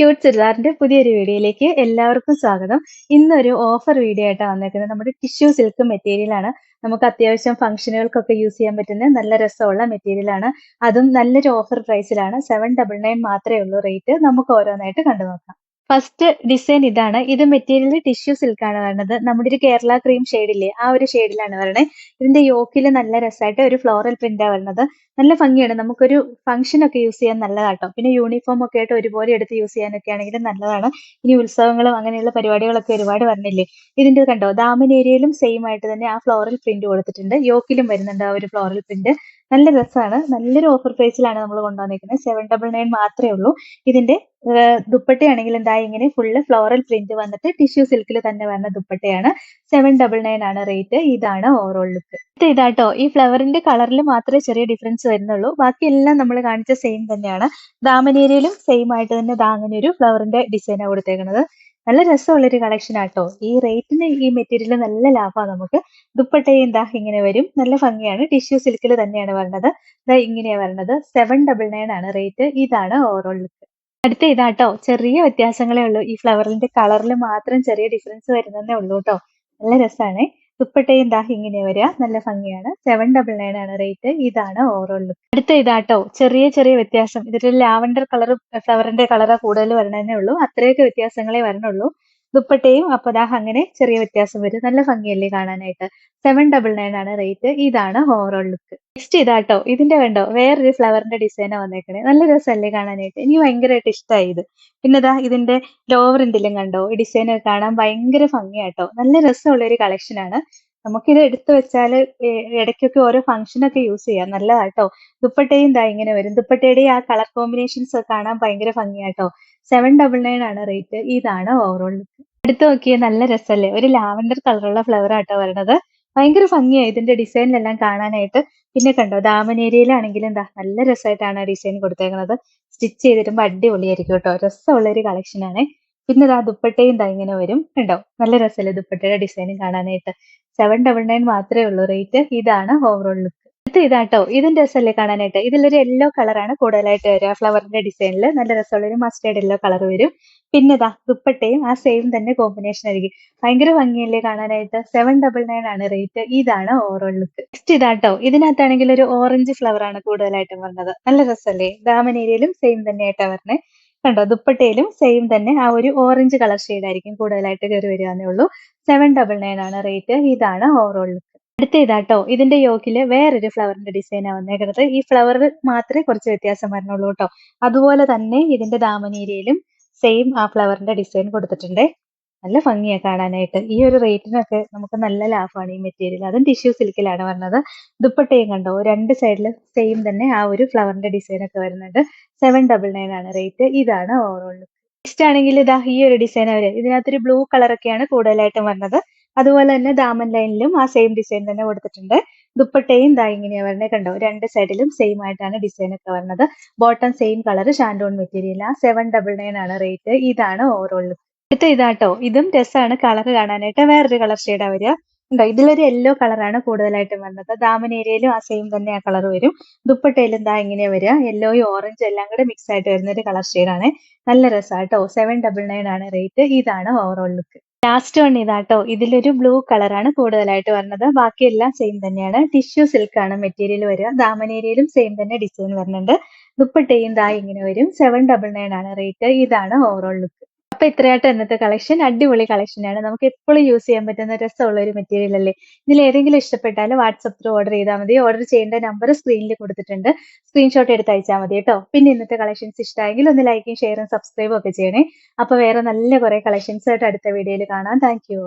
Cute ചുരിദാറിന്റെ പുതിയൊരു വീഡിയോയിലേക്ക് എല്ലാവർക്കും സ്വാഗതം. ഇന്നൊരു ഓഫർ വീഡിയോ ആയിട്ടാണ് വന്നേക്കുന്നത്. നമ്മുടെ ടിഷ്യൂ സിൽക്ക് മെറ്റീരിയൽ ആണ്. നമുക്ക് അത്യാവശ്യം ഫംഗ്ഷനുകൾക്കൊക്കെ യൂസ് ചെയ്യാൻ പറ്റുന്ന നല്ല രസമുള്ള മെറ്റീരിയൽ ആണ്. അതും നല്ലൊരു ഓഫർ പ്രൈസിലാണ് സെവൻ ഡബിൾ നയൻ മാത്രമേ ഉള്ളൂ റേറ്റ് നമുക്ക് ഓരോന്നായിട്ട് കണ്ടു നോക്കാം ഫസ്റ്റ് ഡിസൈൻ ഇതാണ്. ഇത് മെറ്റീരിയൽ ടിഷ്യൂ സിൽക്കാണ് വരണത്. നമ്മുടെ ഒരു കേരള ക്രീം ഷെയ്ഡില്ലേ ആ ഒരു ഷെയ്ഡിലാണ് വരണേ. ഇതിന്റെ യോക്കിൽ നല്ല രസമായിട്ട് ഒരു ഫ്ലോറൽ പ്രിന്റാ വരണത്. നല്ല ഭംഗിയാണ്. നമുക്കൊരു ഫംഗ്ഷൻ ഒക്കെ യൂസ് ചെയ്യാൻ നല്ലതാട്ടോ. പിന്നെ യൂണിഫോം ഒക്കെ ആയിട്ട് ഒരുപോലെ എടുത്ത് യൂസ് ചെയ്യാനൊക്കെ ആണെങ്കിൽ നല്ലതാണ്. ഇനി ഉത്സവങ്ങളും അങ്ങനെയുള്ള പരിപാടികളൊക്കെ ഒരുപാട് വരണില്ലേ? ഇതിന്റെ കണ്ടോ ദാമൻ ഏരിയയിലും സെയിം ആയിട്ട് തന്നെ ആ ഫ്ലോറൽ പ്രിന്റ് കൊടുത്തിട്ടുണ്ട്. യോക്കിലും വരുന്നുണ്ട് ആ ഒരു ഫ്ലോറൽ പ്രിന്റ് നല്ല രസമാണ് നല്ലൊരു ഓഫർ പ്രൈസിലാണ് നമ്മൾ കൊണ്ടുവന്നിരിക്കുന്നത് സെവൻ ഡബിൾ നയൻ മാത്രമേ ഉള്ളൂ. ഇതിന്റെ ദുപ്പട്ടയാണെങ്കിൽ എന്താ ഇങ്ങനെ ഫുള്ള് ഫ്ലോറൽ പ്രിന്റ് വന്നിട്ട് ടിഷ്യൂ സിൽക്കിൽ തന്നെ വരുന്ന ദുപ്പട്ടയാണ്. സെവൻ ഡബിൾ നയൻ ആണ് റേറ്റ് ഇതാണ് ഓവറോൾ ലുക്ക് ഇത് ഇതാട്ടോ. ഈ ഫ്ലവറിന്റെ കളറിൽ മാത്രമേ ചെറിയ ഡിഫറൻസ് വരുന്നുള്ളൂ. ബാക്കി എല്ലാം നമ്മൾ കാണിച്ച സെയിം തന്നെയാണ്. ദാമനേരിയയിലും സെയിം ആയിട്ട് തന്നെ ദാ ഒരു ഫ്ലവറിന്റെ ഡിസൈനാണ് കൊടുത്തേക്കുന്നത് നല്ല രസമുള്ളൊരു കളക്ഷൻ ആട്ടോ. ഈ റേറ്റിന് ഈ മെറ്റീരിയൽ നല്ല ലാഭമാണ് നമുക്ക്. ദുപ്പട്ടയും എന്താ ഇങ്ങനെ വരും. നല്ല ഭംഗിയാണ്. ടിഷ്യൂ സിൽക്കിൽ തന്നെയാണ് വരുന്നത് ഇതാ ഇങ്ങനെയാണ് വരുന്നത് സെവൻ ഡബിൾ നയൻ ആണ് റേറ്റ് ഇതാണ് ഓവറോൾ ലുക്ക് അടുത്ത ഇതാട്ടോ. ചെറിയ വ്യത്യാസങ്ങളേ ഉള്ളൂ. ഈ ഫ്ലവറിന്റെ കളറിൽ മാത്രം ചെറിയ ഡിഫറൻസ് വരുന്നതേ ഉള്ളൂ കേട്ടോ നല്ല രസമാണ് ദുപ്പട്ടയും ദാ ഇങ്ങനെ വരിക. നല്ല ഭംഗിയാണ്. സെവൻ ഡബിൾ നയൻ ആണ് റേറ്റ് ഇതാണ് ഓവറോൾ ലുക്ക് അടുത്ത ഇതാട്ടോ. ചെറിയ ചെറിയ വ്യത്യാസം. ഇതിൽ ലാവൻഡർ കളർ ഫ്ലവറിന്റെ കളറ് കൂടുതൽ വരണേ ഉള്ളൂ. അത്രയൊക്കെ വ്യത്യാസങ്ങളെ വരണുള്ളൂ. ദുപ്പട്ടയും അപ്പൊ ദാ അങ്ങനെ ചെറിയ വ്യത്യാസം വരും. നല്ല ഭംഗിയല്ലേ കാണാനായിട്ട്. സെവൻ ഡബിൾ നയൻ ആണ് റേറ്റ് ഇതാണ് ഓവറോൾ ലുക്ക് നെക്സ്റ്റ് ഇതാട്ടോ. ഇതിന്റെ കണ്ടോ? വേറൊരു ഫ്ലവറിന്റെ ഡിസൈനാ വന്നേക്കണേ. നല്ല രസമല്ലേ കാണാനായിട്ട്. എനിക്ക് ഭയങ്കരമായിട്ട് ഇഷ്ടമായി ഇത്. പിന്നെ ദാ ഇതിന്റെ ലോവർ എന്തെങ്കിലും കണ്ടോ? ഈ ഡിസൈൻ കാണാൻ ഭയങ്കര ഭംഗിയാട്ടോ. നല്ല രസമുള്ള ഒരു കളക്ഷനാണ് നമുക്കിത് എടുത്തു വെച്ചാൽ ഇടയ്ക്കൊക്കെ ഓരോ ഫംഗ്ഷനൊക്കെ യൂസ് ചെയ്യാം. നല്ലതാട്ടോ. ദുപ്പട്ടയും ദാ ഇങ്ങനെ വരും. ദുപ്പട്ടയുടെ ആ കളർ കോമ്പിനേഷൻസ് കാണാൻ ഭയങ്കര ഭംഗിയാട്ടോ. സെവൻ ഡബിൾ നയൻ ആണ് റേറ്റ് ഇതാണ് ഓവറോൾ ലുക്ക് എടുത്തു നോക്കിയ നല്ല രസമല്ലേ ഒരു ലാവൻഡർ കളറുള്ള ഫ്ലവർ ആട്ടോ വരണത്. ഭയങ്കര ഭംഗിയായി ഇതിന്റെ ഡിസൈനിലെല്ലാം കാണാനായിട്ട്. പിന്നെ കണ്ടോ ദാമൻ ഏരിയയിലാണെങ്കിലും എന്താ നല്ല രസമായിട്ടാണ് ഡിസൈൻ കൊടുത്തേക്കുന്നത് സ്റ്റിച്ച് ചെയ്തിരുമ്പോൾ അടിപൊളിയായിരിക്കും കേട്ടോ. രസമുള്ള ഒരു കളക്ഷൻ ആണ്. പിന്നെ ഇതാ ദുപ്പട്ടയും ഇതാ ഇങ്ങനെ വരും. കണ്ടോ നല്ല രസമല്ലേ ദുപ്പട്ടയുടെ ഡിസൈനും കാണാനായിട്ട്. സെവൻ ഡബിൾ നയൻ മാത്രമേ ഉള്ളൂ റേറ്റ് ഇതാണ് ഓവറോൾ ലുക്ക് അടുത്ത ഇതാട്ടോ. ഇതിന്റെ രസമല്ലേ കാണാനായിട്ട്? ഇതിലൊരു യെല്ലോ കളറാണ് കൂടുതലായിട്ട് വരിക. ഫ്ലവറിന്റെ ഡിസൈനിൽ നല്ല രസമുള്ള ഒരു മസ്റ്റേർഡ് യെല്ലോ കളർ വരും. പിന്നെ ഇതാ ദുപ്പട്ടയും ആ സെയിം തന്നെ കോമ്പിനേഷൻ ആയിരിക്കും. ഭയങ്കര ഭംഗിയല്ലേ കാണാനായിട്ട്? സെവൻ ഡബിൾ നയൻ ആണ് റേറ്റ് ഇതാണ് ഓവറോൾ ലുക്ക് നെക്സ്റ്റ് ഇതാട്ടോ. ഇതിനകത്താണെങ്കിൽ ഒരു ഓറഞ്ച് ഫ്ലവർ ആണ് കൂടുതലായിട്ടും വരുന്നത് നല്ല രസമല്ലേ? ദാമൻ ഏരിയയിലും സെയിം തന്നെയായിട്ടാണ് വരണേ. കണ്ടോ? ദുപ്പട്ടയിലും സെയിം തന്നെ ആ ഒരു ഓറഞ്ച് കളർ ഷെയ്ഡ് ആയിരിക്കും കൂടുതലായിട്ട് കയറി വരികയെന്നേ ഉള്ളൂ. സെവൻ ഡബിൾ നയൻ ആണ് റേറ്റ് ഇതാണ് ഓവറോൾ ലുക്ക് അടുത്ത ഇതാട്ടോ ഇതിന്റെ യോക്കിൽ വേറൊരു ഫ്ലവറിന്റെ ഡിസൈനാണ് വന്നേക്കുന്നത് ഈ ഫ്ലവർ മാത്രമേ കുറച്ച് വ്യത്യാസം വരണുള്ളൂ കേട്ടോ. അതുപോലെ തന്നെ ഇതിന്റെ ദാമനീരയിലും സെയിം ആ ഫ്ലവറിന്റെ ഡിസൈൻ കൊടുത്തിട്ടുണ്ട്. നല്ല ഭംഗിയാ കാണാനായിട്ട്. ഈ ഒരു റേറ്റിനൊക്കെ നമുക്ക് നല്ല ലാഭമാണ് ഈ മെറ്റീരിയൽ അതും ടിഷ്യൂ സിൽക്കിലാണ് വരുന്നത് ദുപ്പട്ടയും കണ്ടോ? രണ്ട് സൈഡിൽ സെയിം തന്നെ ആ ഒരു ഫ്ലവറിന്റെ ഡിസൈൻ ഒക്കെ വരുന്നുണ്ട്. സെവൻ ഡബിൾ നയൻ ആണ് റേറ്റ് ഇതാണ് ഓവറോൾ നെക്സ്റ്റ് ആണെങ്കിൽ ഇതാ ഈ ഒരു ഡിസൈൻ അവർ. ഇതിനകത്തൊരു ബ്ലൂ കളറൊക്കെയാണ് കൂടുതലായിട്ടും വരുന്നത് അതുപോലെ തന്നെ ദാമൻ ലൈനിലും ആ സെയിം ഡിസൈൻ തന്നെ കൊടുത്തിട്ടുണ്ട്. ദുപ്പട്ടയും ദാ ഇങ്ങനെയാ വരുന്നത് കണ്ടോ? രണ്ട് സൈഡിലും സെയിം ആയിട്ടാണ് ഡിസൈൻ ഒക്കെ വരുന്നത് ബോട്ടം സെയിം കളർ ഷാൻഡോൺ മെറ്റീരിയൽ സെവൻ ഡബിൾ നയൻ ആണ് റേറ്റ് ഇതാണ് ഓവറോൾ അടുത്ത ഇതാട്ടോ. ഇതും രസമാണ് കളർ കാണാനായിട്ട്. വേറൊരു കളർ ഷെയ്ഡാ വരിക. ഉണ്ടോ ഇതിലൊരു യെല്ലോ കളറാണ് കൂടുതലായിട്ടും വരുന്നത് ദാമൻ ഏരിയയിലും ആ സെയിം തന്നെ ആ കളർ വരും. ദുപ്പട്ടയിലും ദാ ഇങ്ങനെയാ വരിക. യെല്ലോയും ഓറഞ്ചും എല്ലാം കൂടെ മിക്സ് ആയിട്ട് വരുന്ന ഒരു കളർ ഷെയ്ഡാണ് നല്ല രസമാട്ടോ സെവൻ ഡബിൾ നയൻ ആണ് റേറ്റ് ഇതാണ് ഓവറോൾ ലുക്ക് ലാസ്റ്റ് വൺ ഇതാട്ടോ. ഇതിലൊരു ബ്ലൂ കളറാണ് കൂടുതലായിട്ട് വരുന്നത് ബാക്കിയെല്ലാം സെയിം തന്നെയാണ്. ടിഷ്യൂ സിൽക്ക് ആണ് മെറ്റീരിയൽ വരിക. ദാമനേരിയയിലും സെയിം തന്നെ ഡിസൈൻ വരുന്നുണ്ട്. ദുപ്പട്ടയും ദാ ഇങ്ങനെ വരും. സെവൻ ഡബിൾ നയൻ ആണ് റേറ്റ് ഇതാണ് ഓവറോൾ ലുക്ക് അപ്പൊ ഇത്രയായിട്ട് ഇന്നത്തെ കളക്ഷൻ അടിപൊളി കളക്ഷൻ ആണ്. നമുക്ക് എപ്പോഴും യൂസ് ചെയ്യാൻ പറ്റുന്ന രസമുള്ള ഒരു മെറ്റീരിയൽ അല്ലേ? ഇതിൽ ഏതെങ്കിലും ഇഷ്ടപ്പെട്ടാൽ വാട്സപ്പ് ത്രൂ ഓർഡർ ചെയ്താൽ മതി. ഓർഡർ ചെയ്യേണ്ട നമ്പർ സ്ക്രീനിൽ കൊടുത്തിട്ടുണ്ട്. സ്ക്രീൻഷോട്ട് എടുത്ത് അയച്ചാൽ മതി കേട്ടോ. പിന്നെ ഇന്നത്തെ കളക്ഷൻസ് ഇഷ്ടമായെങ്കിൽ ഒന്ന് ലൈക്കും ഷെയറും സബ്സ്ക്രൈബും ഒക്കെ ചെയ്യണേ. അപ്പൊ വേറെ നല്ല കുറെ കളക്ഷൻസ് ആയിട്ട് അടുത്ത വീഡിയോയിൽ കാണാം. Thank you